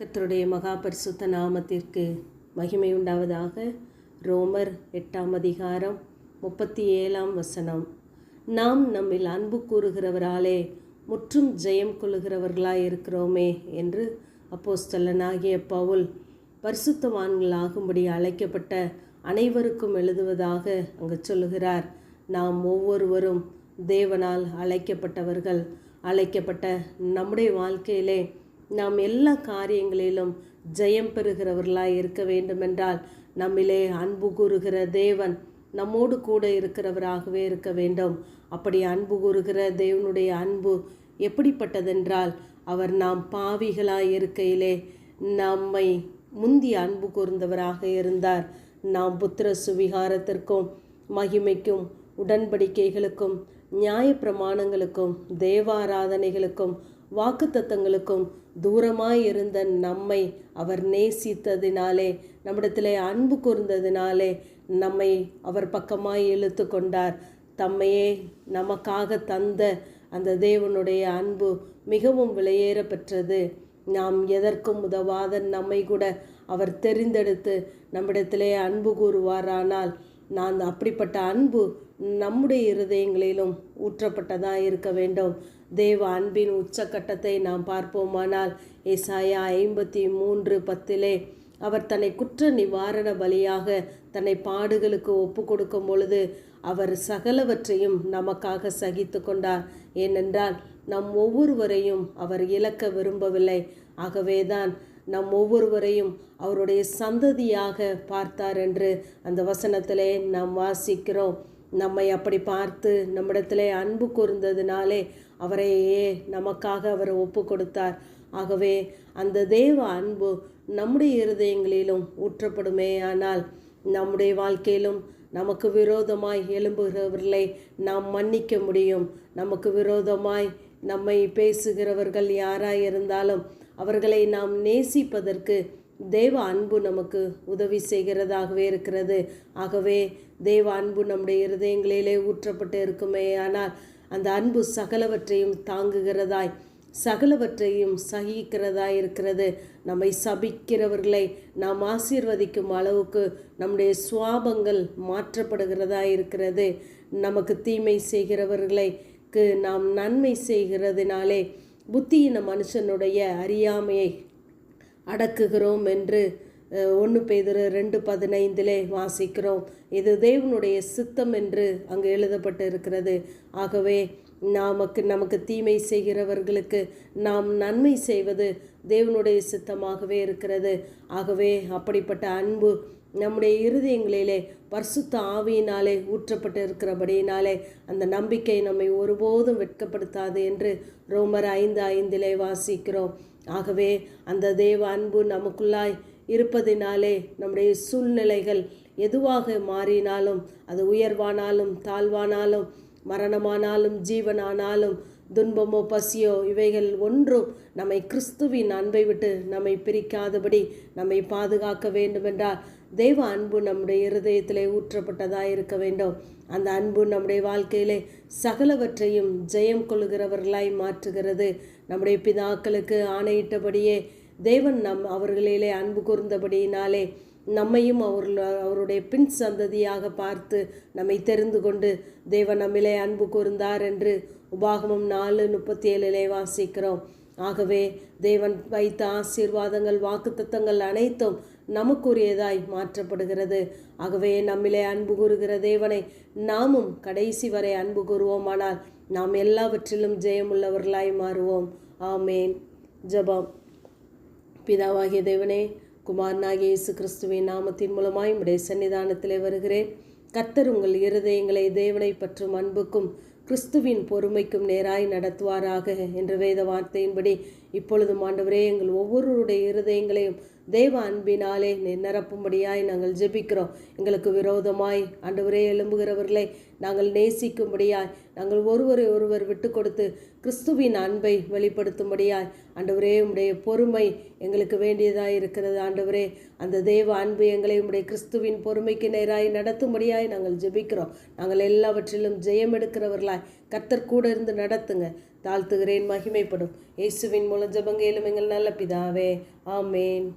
கத்தருடைய மகா பரிசுத்த நாமத்திற்கு மகிமை உண்டாவதாக. ரோமர் எட்டாம் அதிகாரம் முப்பத்தி ஏழாம் வசனம். நாம் நம்மில் அன்பு கூறுகிறவராலே முற்றும் ஜெயம் கொள்ளுகிறவர்களாய் இருக்கிறோமே என்று அப்போஸ்தலனாகிய பவுல் பரிசுத்தவான்களாகும்படி அழைக்கப்பட்ட அனைவருக்கும் எழுதுவதாக அங்கு சொல்லுகிறார். நாம் ஒவ்வொருவரும் தேவனால் அழைக்கப்பட்டவர்கள் அழைக்கப்பட்ட நம்முடைய வாழ்க்கையிலே நாம் எல்லா காரியங்களிலும் ஜெயம் பெறுகிறவர்களாய் இருக்க வேண்டுமென்றால் நம்மிலே அன்பு கூறுகிற தேவன் நம்மோடு கூட இருக்கிறவராகவே இருக்க வேண்டும். அப்படி அன்பு கூறுகிற தேவனுடைய அன்பு எப்படிப்பட்டதென்றால் அவர் நாம் பாவிகளாய் இருக்கையிலே நம்மை முந்தி அன்பு கூர்ந்தவராக இருந்தார். நாம் புத்திர சுவிகாரத்திற்கும் மகிமைக்கும் உடன்படிக்கைகளுக்கும் நியாய பிரமாணங்களுக்கும் தேவாராதனைகளுக்கும் வாக்குத்தத்தங்களுக்கும் தூரமாய் இருந்த நம்மை அவர் நேசித்ததினாலே நம்மிடத்திலே அன்பு கூர்ந்ததினாலே நம்மை அவர் பக்கமாய் இழுத்து கொண்டார். தம்மையே நமக்காக தந்த அந்த தேவனுடைய அன்பு மிகவும் விலையேற பெற்றது. நாம் எதற்கும் உதவாத நம்மை கூட அவர் தெரிந்தெடுத்து நம்மிடத்திலே அன்பு கூறுவாரானால் நான் அப்படிப்பட்ட அன்பு நம்முடைய இருதயங்களிலும் ஊற்றப்பட்டதாக இருக்க வேண்டும். தேவ அன்பின் உச்சக்கட்டத்தை நாம் பார்ப்போமானால் ஏசாயா ஐம்பத்தி மூன்று பத்திலே அவர் தன்னை குற்ற நிவாரண பலியாக தன்னை பாடுகளுக்கு ஒப்பு கொடுக்கும் பொழுது அவர் சகலவற்றையும் நமக்காக சகித்து கொண்டார். ஏனென்றால் நம் ஒவ்வொருவரையும் அவர் இழக்க விரும்பவில்லை. ஆகவேதான் நம் ஒவ்வொருவரையும் அவருடைய சந்ததியாக பார்த்தார் என்று அந்த வசனத்திலே நாம் வாசிக்கிறோம். நம்மை அப்படி பார்த்து நம்மிடத்திலே அன்பு கூர்ந்ததினாலே அவரையே நமக்காக அவர் ஒப்பு கொடுத்தார் ஆகவே அந்த தேவ அன்பு நம்முடைய இருதயங்களிலும் ஊற்றப்படுமே ஆனால் நம்முடைய வாழ்க்கையிலும் நமக்கு விரோதமாய் எழும்புகிறவர்களை நாம் மன்னிக்க முடியும். நமக்கு விரோதமாய் நம்மை பேசுகிறவர்கள் யாராக இருந்தாலும் அவர்களை நாம் நேசிப்பதற்கு தேவ அன்பு நமக்கு உதவி செய்கிறதாகவே இருக்கிறது. ஆகவே தேவ அன்பு நம்முடைய இருதயங்களிலே ஊற்றப்பட்டு இருக்குமே. ஆனால் அந்த அன்பு சகலவற்றையும் தாங்குகிறதாய் சகலவற்றையும் சகிக்கிறதாய் இருக்கிறது. நம்மை சபிக்கிறவர்களை நாம் ஆசீர்வதிக்கும் அளவுக்கு நம்முடைய சுவாபங்கள் மாற்றப்படுகிறதா இருக்கிறது. நமக்கு தீமை செய்கிறவர்களுக்கு நாம் நன்மை செய்கிறதுனாலே புத்தியின மனுஷனுடைய அறியாமையை அடக்குகிறோம் என்று ஒன்று பெய்திரு ரெண்டு பதினைந்திலே வாசிக்கிறோம். இது தேவனுடைய சித்தம் என்று அங்கு எழுதப்பட்டு இருக்கிறது ஆகவே நமக்கு நமக்கு தீமை செய்கிறவர்களுக்கு நாம் நன்மை செய்வது தேவனுடைய சித்தமாகவே இருக்கிறது. ஆகவே அப்படிப்பட்ட அன்பு நம்முடைய இருதயங்களிலே பரிசுத்த ஆவியினாலே ஊற்றப்பட்டு இருக்கிறபடியினாலே அந்த நம்பிக்கை நம்மை ஒருபோதும் வெட்கப்படுத்தாது என்று ரோமர் ஐந்து ஐந்திலே வாசிக்கிறோம். ஆகவே அந்த தேவ அன்பு நமக்குள்ளாய் இருப்பதினாலே நம்முடைய சூழ்நிலைகள் எதுவாக மாறினாலும் அது உயர்வானாலும் தாழ்வானாலும் மரணமானாலும் ஜீவனானாலும் துன்பமோ பசியோ இவைகள் ஒன்றும் நம்மை கிறிஸ்துவின் அன்பை விட்டு நம்மை பிரிக்காதபடி நம்மை பாதுகாக்க வேண்டுமென்றால் தெய்வ அன்பு நம்முடைய இருதயத்திலே ஊற்றப்பட்டதாக இருக்க வேண்டும். அந்த அன்பு நம்முடைய வாழ்க்கையிலே சகலவற்றையும் ஜெயம் கொள்கிறவர்களாய் மாற்றுகிறது. நம்முடைய பிதாக்களுக்கு ஆணையிட்டபடியே தேவன் நம் அவர்களிலே அன்பு கூர்ந்தபடியினாலே நம்மையும் அவர்கள் அவருடைய பின் சந்ததியாக பார்த்து நம்மை தெரிந்து கொண்டு தேவன் நம்மிலே அன்பு கூர்ந்தார் என்று உபாகமம் நாலு முப்பத்தி ஏழிலே வாசிக்கிறோம். ஆகவே தேவன் வைத்த ஆசீர்வாதங்கள் வாக்குத்தத்தங்கள் அனைத்தும் நமக்குரியதாய் மாற்றப்படுகிறது. ஆகவே நம்மிலே அன்பு கூறுகிற தேவனை நாமும் கடைசி வரை அன்பு கூறுவோமானால் நாம் எல்லாவற்றிலும் ஜெயமுள்ளவர்களாய் மாறுவோம். ஆமேன். ஜபம். பிதாவாகிய தேவனே குமாரனாகிய இயேசு கிறிஸ்துவின் நாமத்தின் மூலமாய் உடைய சன்னிதானத்திலே வருகிறேன். கர்த்தர் உங்கள் இருதயங்களை தேவனை பற்றும் அன்புக்கும் கிறிஸ்துவின் பொறுமைக்கும் நேராய் நடத்துவாராக என்ற வேத வார்த்தையின்படி இப்பொழுதும் ஆண்டவரே எங்கள் ஒவ்வொருவருடைய இருதயங்களையும் தெய்வ அன்பினாலே நிரப்பும்படியாய் நாங்கள் ஜெபிக்கிறோம். எங்களுக்கு விரோதமாய் ஆண்டவரே எழும்புகிறவர்களை நாங்கள் நேசிக்கும்படியாய் நாங்கள் ஒருவரை ஒருவர் விட்டு கொடுத்து கிறிஸ்துவின் அன்பை வெளிப்படுத்தும்படியாய் ஆண்டவரே உடைய பொறுமை எங்களுக்கு வேண்டியதாய் இருக்கிறது. ஆண்டவரே அந்த தெய்வ அன்பு எங்களை உடைய கிறிஸ்துவின் பொறுமைக்கு நேராய் நடத்தும்படியாய் நாங்கள் ஜெபிக்கிறோம். நாங்கள் எல்லாவற்றிலும் ஜெயம் எடுக்கிறவர்களாய் கர்த்தர் கூட இருந்து நடத்துங்க. தாழ்த்துகிறேன் மகிமைப்படும். இயேசுவின் மூலம் ஜெபங்கேலும் எங்கள் நல்ல பிதாவே. ஆமேன்.